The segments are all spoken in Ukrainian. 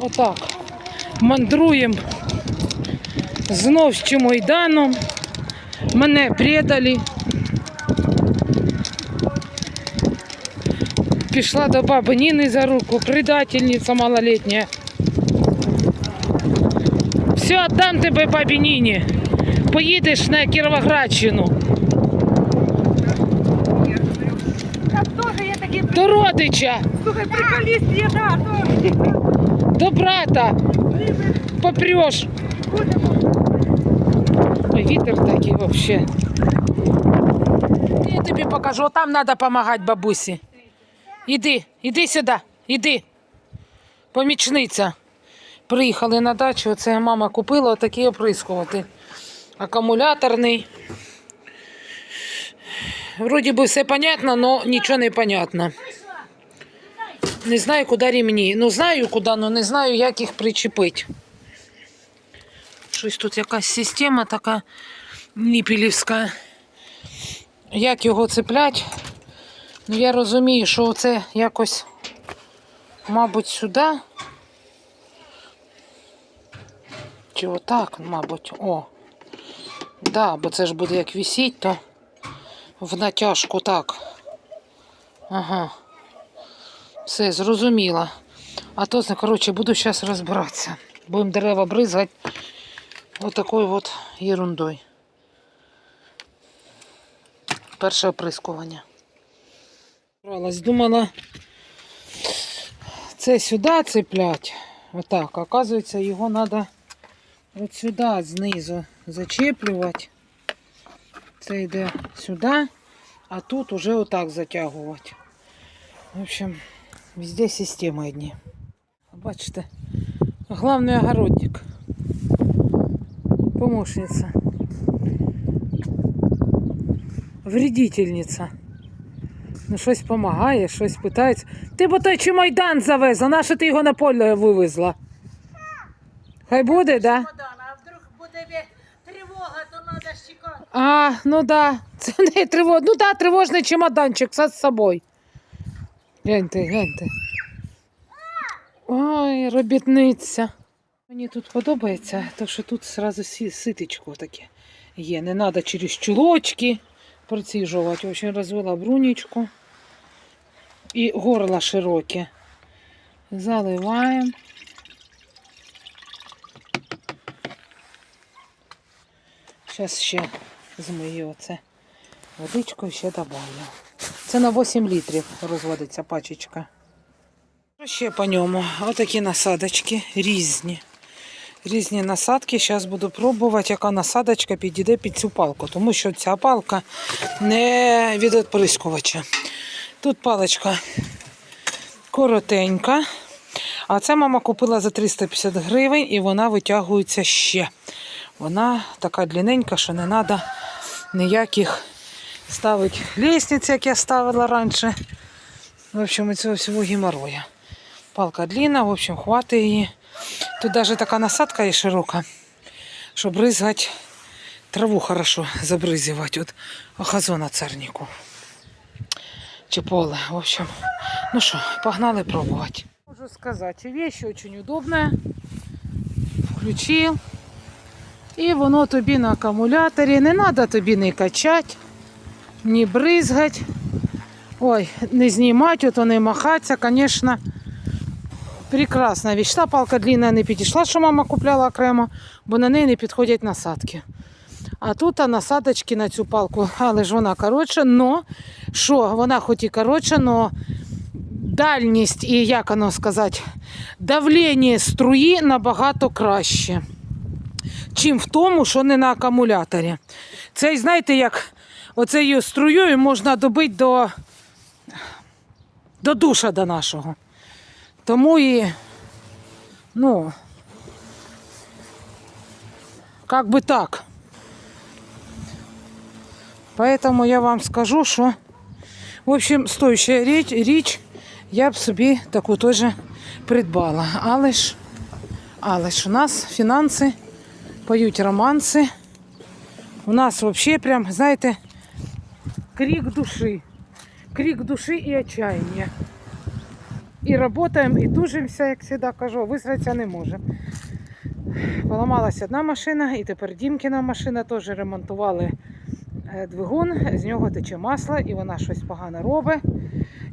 Отак. Мандруємо знов з Чемойданом. Мене предали. Пішла до баби Ніни за руку, предательниця малолетня. Все, віддам тебе бабі Ніні. Поїдеш на Кіровоградщину. До родича, слухай, приколіст є, да. До брата. Попрешь. Ой, Вітер такий вообще. Я тобі покажу, там треба допомагати бабусі. Іди, іди сюди, іди. Помічниця. Приїхали на дачу, це мама купила отакий оприскувати. Акумуляторний. Вроді би все понятно, але нічого не понятно. Не знаю, куди ремні. Ну, знаю куди, але не знаю, як їх причепити. Щось тут якась система така ніпілівська. Як його цеплять? Ну, я розумію, що це якось, мабуть, сюди. Чи отак, мабуть. О. Да, бо це ж буде як висіть, то в натяжку так. Ага. Все, зрозуміла. А то, коротше, буду зараз розбиратися. Будемо дерева бризгати отакою от ерундою. Перше оприскування. Думала, це сюди цеплять. Отак. Оказується, його треба от сюди знизу зачеплювати. Це йде сюди, а тут уже отак затягувати. В общем, везде системы одни. Бачите, главный огородник. Помощница. Вредительниця. Ну, щось допомагає, щось питається. Ти бо той чемайдан завезла, на що ти його на поле вивезла? Хай буде, да? А вдруг буде тривога, то треба чекати. А, ну да. Це не триво... Ну да, тривожний чемоданчик все з собою. Гляньте, гляньте. Ой, робітниця. Мені тут подобається, то що тут сі- ситечко таке є. Не треба через чулочки проціжувати. В розвела брунічку. І горло широке. Заливаємо. Зараз ще змию оце водичку ще добавлю. Це на 8 літрів розводиться пачечка. Ще по ньому? Отакі насадочки різні. Різні насадки. Зараз буду пробувати, яка насадочка підійде під цю палку, тому що ця палка не від оприскувача. Тут паличка коротенька. А це мама купила за 350 гривень і вона витягується ще. Вона така длинненька, що не треба ніяких ставити лестниць, як я ставила раніше. В общем, цього всього геморроя. Палка длинна, в общем, хватить її. Тут навіть така насадка є широка, щоб бризгати траву хорошо забризувати. От газона царнику. Чи поле. В общем, ну що, погнали пробувати. Можу сказати, вещь очень удобная. Включив. І воно тобі на акумуляторі. Не треба тобі не качати, ні бризгати. Ой, не знімати, ото не махатися, звісно. Прекрасна віч. Та палка длинна не підійшла, що мама купляла окремо, бо на неї не підходять насадки. А тут насадочки на цю палку, але ж вона коротша, но що, вона хоч і коротша, но дальність і як воно сказати, давлення струї набагато краще чим в тому, що не на акумуляторі. Цей, знаєте, як оцею струєю можна добити до, до душа до нашого. Тому і, ну, как би так. Поэтому я вам скажу, що, в общем, стояща річ, річ я б собі таку теж придбала. Але ж, але ж у нас фінанси поють романси. У нас взагалі прям, знаєте, крик душі. Крик душі і отчаяння. і працюємо, і тужимося, як завжди кажу, висратися не можемо. Поламалася одна машина, і тепер Дімкіна машина теж ремонтували е, двигун, з нього тече масло, і вона щось погано робить.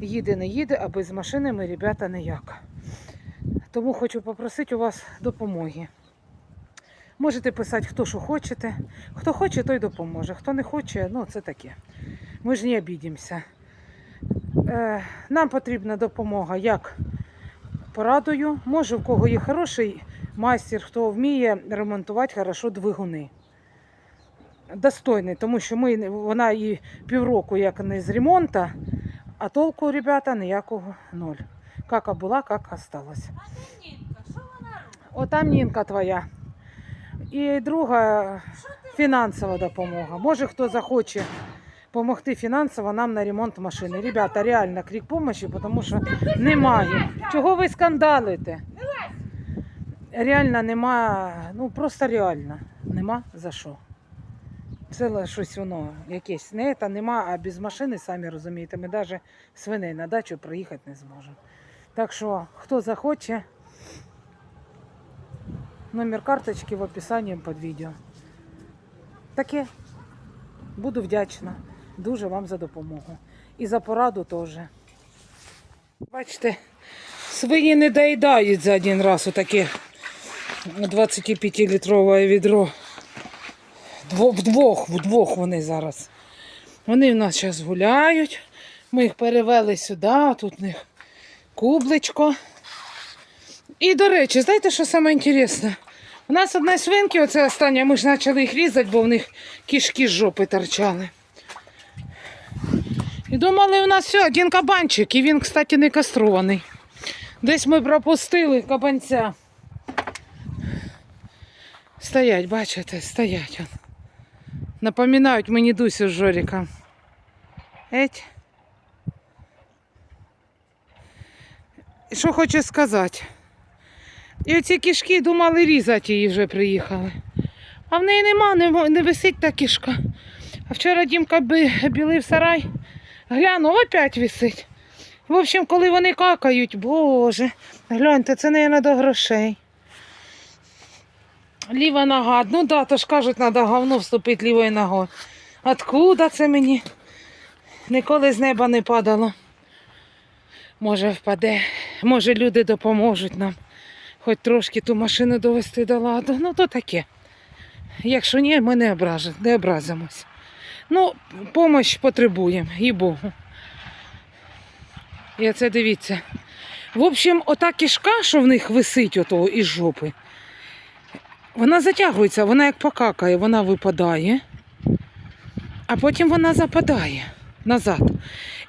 Їде, не їде, а без машини ми, ребята, ніяк. Тому хочу попросити у вас допомоги. Можете писати, хто що хочете. Хто хоче, той допоможе. Хто не хоче, ну це таке. Ми ж не обідімося. Е, нам потрібна допомога як порадою. Може, в кого є хороший майстер, хто вміє ремонтувати хорошо двигуни. Достойний, тому що ми, вона і півроку як не з ремонту, а толку, ребята, ніякого ноль. Как була, як осталось. Нінка, що вона робить? Отам Нінка твоя. І друга фінансова допомога. Може, хто захоче допомогти фінансово нам на ремонт машини. Ребята, реально крик допомоги, тому що немає. Чого ви скандалите? Реально нема, ну просто реально нема за що. Це щось воно якесь не та нема, а без машини, самі розумієте, ми навіть свиней на дачу приїхати не зможемо. Так що, хто захоче, Номер карточки в описанні під відео. Таке. Буду вдячна. Дуже вам за допомогу. І за пораду теж. Бачите, свині не доїдають за один раз отаке 25-літрове відро. Вдвох, вдвох вони зараз. Вони в нас зараз гуляють. Ми їх перевели сюди, тут в них кубличко. І, до речі, знаєте, що саме інтересне? У нас одна свинки, оце остання, ми ж почали їх різати, бо в них кішки з жопи торчали. І думали, у нас все, один кабанчик, і він, кстати, не кастрований. Десь ми пропустили кабанця. Стоять, бачите, стоять. Напоминають мені Дусю з Жоріком. Еть. Що хочу сказати? І оці кішки думали різати її вже приїхали. А в неї нема, не, висить та кішка. А вчора Дімка білив сарай, глянув, опять висить. В общем, коли вони какають, боже, гляньте, це не до грошей. Ліва нога, ну да, то ж кажуть, треба говно вступити лівою ногою. Откуда це мені? Ніколи з неба не падало. Може впаде, може люди допоможуть нам хоч трошки ту машину довести до ладу. Ну, то таке. Якщо ні, ми не, ображ... не образимось. Ну, допомогу потребуємо, їй Богу. І це дивіться. В общем, ота кишка, що в них висить ото із жопи, вона затягується, вона як покакає, вона випадає, а потім вона западає назад.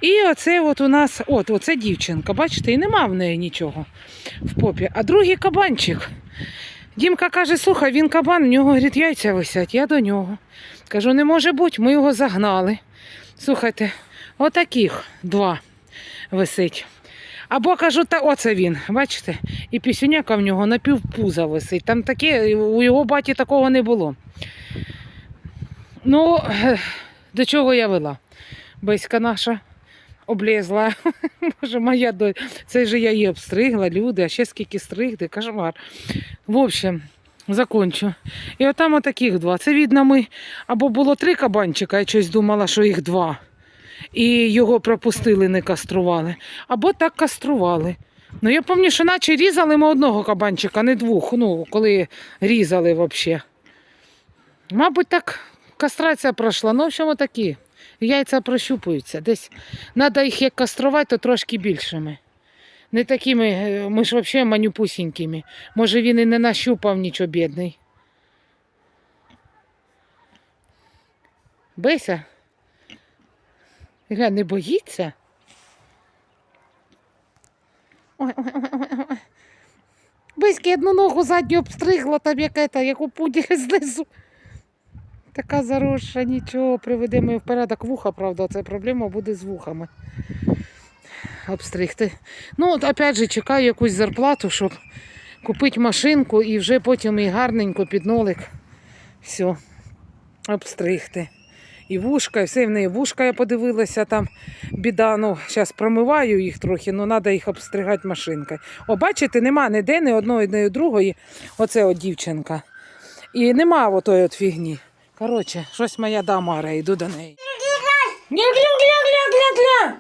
І оце от у нас, от, оце дівчинка, бачите, і нема в неї нічого в попі. А другий кабанчик. Дімка каже, слухай, він кабан, в нього говорить, яйця висять, я до нього. Кажу, не може бути, ми його загнали. Слухайте, отаких два висить. Або кажу, та оце він, бачите? І пісюняка в нього на півпуза висить. Там таке, у його баті такого не було. Ну, до чого я вела? Беська наша облізла. Боже, моя до... Це ж я її обстригла, люди, а ще скільки стригти, кошмар. В общем, закончу. І отам отаких два. Це видно, ми або було три кабанчика, я щось думала, що їх два. І його пропустили, не кастрували. Або так кастрували. Ну, я пам'ятаю, що наче різали ми одного кабанчика, не двох. Ну, коли різали взагалі. Мабуть, так кастрація пройшла. Ну, в общем, такі. Яйця прощупуються. Десь треба їх як каструвати, то трошки більшими. Не такими, е, ми ж взагалі манюпусінькими. Може він і не нащупав нічого бідний. Бися. Гля, не боїться? Ой, ой, ой, ой. Биськи одну ногу задню обстригла, там яка, як у пуділь знизу. Така заросша, нічого, приведемо в порядок вуха, правда, це проблема буде з вухами. Обстригти. Ну, от опять же, чекаю якусь зарплату, щоб купити машинку і вже потім і гарненько під нолик все обстригти. І вушка, і все в неї вушка я подивилася там. Біда, ну, зараз промиваю їх трохи, ну треба їх обстригати машинкою. О, бачите, нема ніде ні одної, ні другої. Оце от дівчинка. І нема отої от фігні. Коротше, щось моя дама оре, йду до неї. Гля,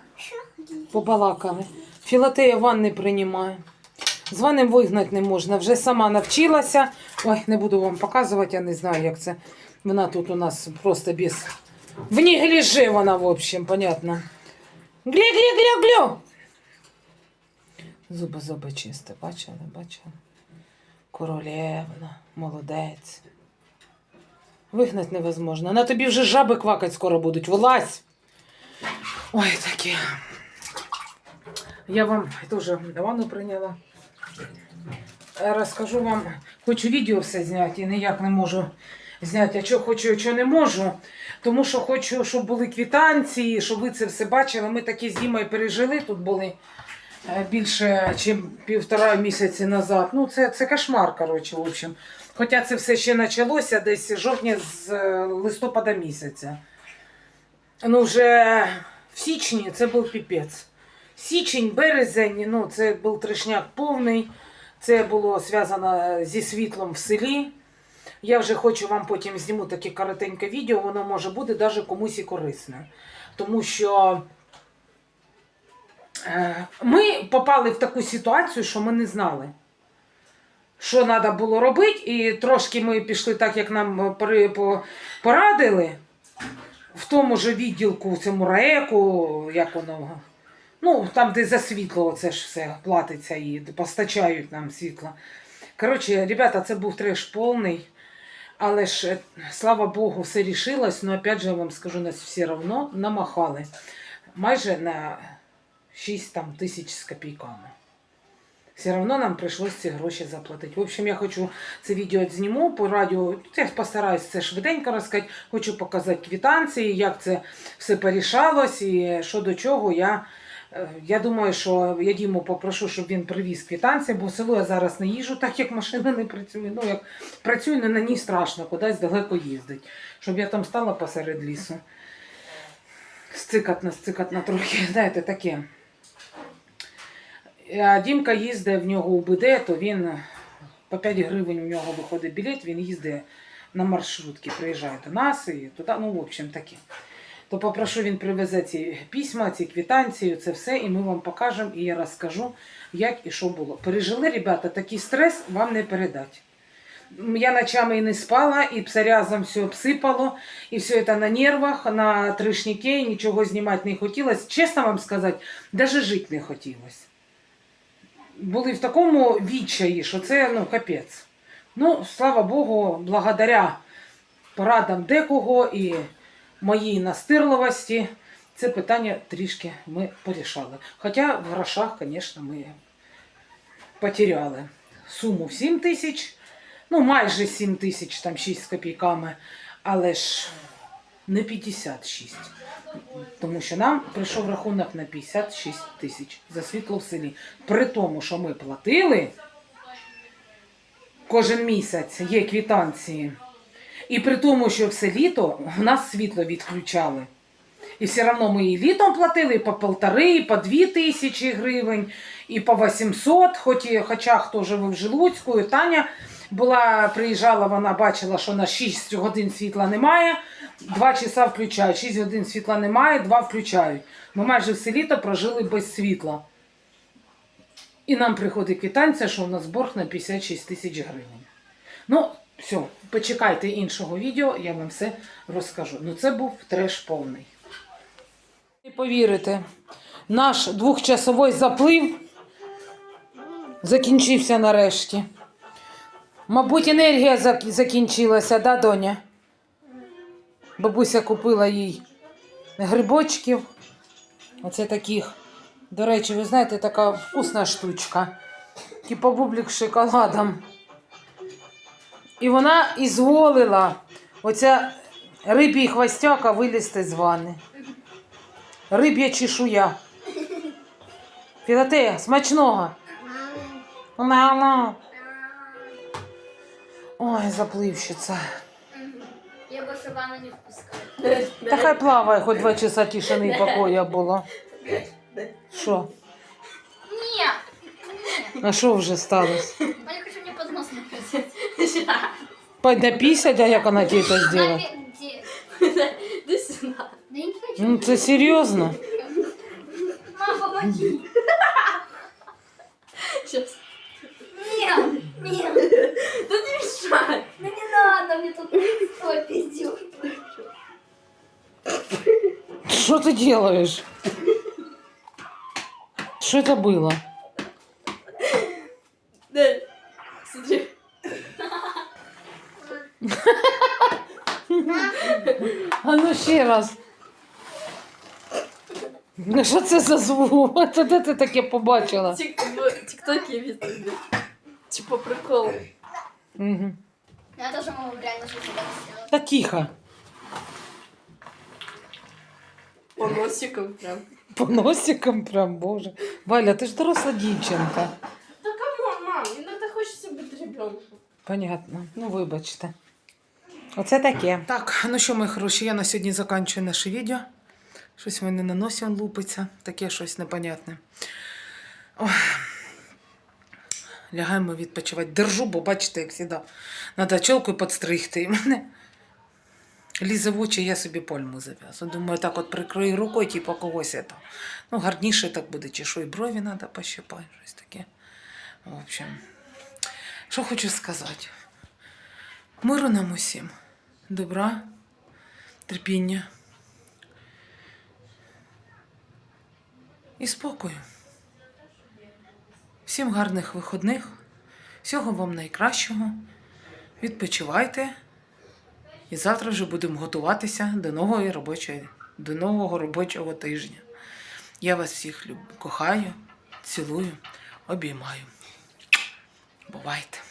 Побалакали. Філатея ванни приймає. З ванним вигнати не можна. Вже сама навчилася. Ой, не буду вам показувати, я не знаю, як це. Вона тут у нас просто без. В неглиже вона, в общем, понятно. Гля. Зуби, зуби чисті. Бачили, бачили? Королевна, молодець. Вигнати невозможно. На тобі вже жаби квакать скоро будуть. Вилазь. Ой, таке. Я вам теж ванну прийняла. Е, Розкажу вам, хочу відео все зняти і ніяк не можу зняти. А що хочу, а що не можу. Тому що хочу, щоб були квитанції, щоб ви це все бачили. Ми такі з пережили, тут були е, більше, ніж півтора місяці назад. Ну, це, це кошмар, коротше, в общем. Хоча це все ще почалося десь жовтня з е, листопада місяця. Ну, вже в січні це був піпець. Січень, березень, ну це був трешняк повний. Це було зв'язано зі світлом в селі. Я вже хочу вам потім зніму таке коротеньке відео, воно може бути навіть комусь і корисне. Тому що е, ми попали в таку ситуацію, що ми не знали, що треба було робити, і трошки ми пішли так, як нам порадили. В тому ж відділку, цьому РАЕКу, як воно. Ну, там, де за світло, це ж все платиться і постачають нам світло. Коротше, ребята, це був треш повний. Але ж, е, слава Богу, все рішилось. Ну, опять же, я вам скажу, нас все одно намахали. Майже на 6 там, тисяч з копійками. Все одно нам прийшлось ці гроші заплатити. В общем, я хочу це відео зніму по радіо. Я постараюсь це швиденько розказати. Хочу показати квитанції, як це все порішалось і що до чого. Я, я думаю, що я Діму попрошу, щоб він привіз квитанції, бо в село я зараз не їжу, так як машина не працює. Ну, як працюю, не на ній страшно, кудись далеко їздить. Щоб я там стала посеред лісу. Сцикатна, сцикатна трохи, знаєте, таке. А Дімка їздить в нього у БД, то він по 5 гривень у нього виходить білет, він їздить на маршрутки, приїжджає до нас і туди, ну, в общем, таке. То попрошу, він привезе ці письма, ці квитанції, це все, і ми вам покажемо, і я розкажу, як і що було. Пережили, ребята, такий стрес вам не передати. Я ночами і не спала, і псорязом все обсипало, і все це на нервах, на трешніки, нічого знімати не хотілося. Чесно вам сказати, навіть жити не хотілося були в такому відчаї, що це ну, капець. Ну, слава Богу, благодаря порадам декого і моїй настирливості це питання трішки ми порішали. Хоча в грошах, звісно, ми потеряли суму 7 тисяч, ну майже 7 тисяч, там 6 з копійками, але ж не 56. Тому що нам прийшов рахунок на 56 тисяч за світло в селі. При тому, що ми платили кожен місяць, є квитанції. І при тому, що все літо в нас світло відключали. І все одно ми і літом платили і по полтори, і по дві тисячі гривень, і по 800, хоч і, хоча хто живе в Жилуцьку, і Таня була, приїжджала, вона бачила, що на 6 годин світла немає, 2 часа включають, 6 годин світла немає, 2 включають. Ми майже все літо прожили без світла. І нам приходить квитанція, що у нас борг на 56 тисяч гривень. Ну, все, почекайте іншого відео, я вам все розкажу. Ну, це був треш повний. Не повірите, наш двохчасовий заплив закінчився нарешті. Мабуть, енергія зак- закінчилася, да, доня? Бабуся купила їй грибочків. Оце таких. До речі, ви знаєте, така вкусна штучка. Типа бублик з шоколадом. І вона ізволила оця рибій хвостяка вилізти з ванни. Риб'я чешуя. Філатея, смачного. Мама. Ой, запливщиця. Я больше ванну не впускаю. Та хай плаває, хоч два часа тишини і покоя було. Що? Нет. А що вже сталося? Я хочу мне под нос написать. Пойдь напісять, а як вона тебе це зробила? Где? Іди сюди. Да я не хочу. Ну це серйозно? Мам, помоги. Щас. Нет, нет. Та не мішай. Ну не надо, мне тут стой, пиздюк. Що ти делаешь? Що це було? Дель, смотри. А ну ще раз. Ну що це за звук? Це де ти таке побачила? Тік- в Тіктокі від Типа прикол. Угу. Я тоже могу реально так сделать. Та тихо. По носикам прям. По носикам прям, боже. Валя, ти ж доросла дівчинка. Та камон, мам, іноді хочеться бути ребенком. Понятно. Ну, вибачте. Оце таке. Так, ну що, мої хороші, я на сьогодні закінчую наше відео. Щось в мене на носі лупиться, таке щось непонятне. Ой. Лягаємо відпочивати. Держу, бо бачите, як завжди. Треба чолкою підстригти. І мене лізе в очі, я собі пальму зав'язую. Думаю, так от прикрию рукою, типу когось це. Ну, гарніше так буде, чи що і брові треба пощипати, щось таке. В общем, що хочу сказати. Миру нам усім. Добра, терпіння. І спокою. Всім гарних виходних. Всього вам найкращого. Відпочивайте. І завтра вже будемо готуватися до нової робочої, до нового робочого тижня. Я вас всіх люб, кохаю, цілую, обіймаю. Бувайте.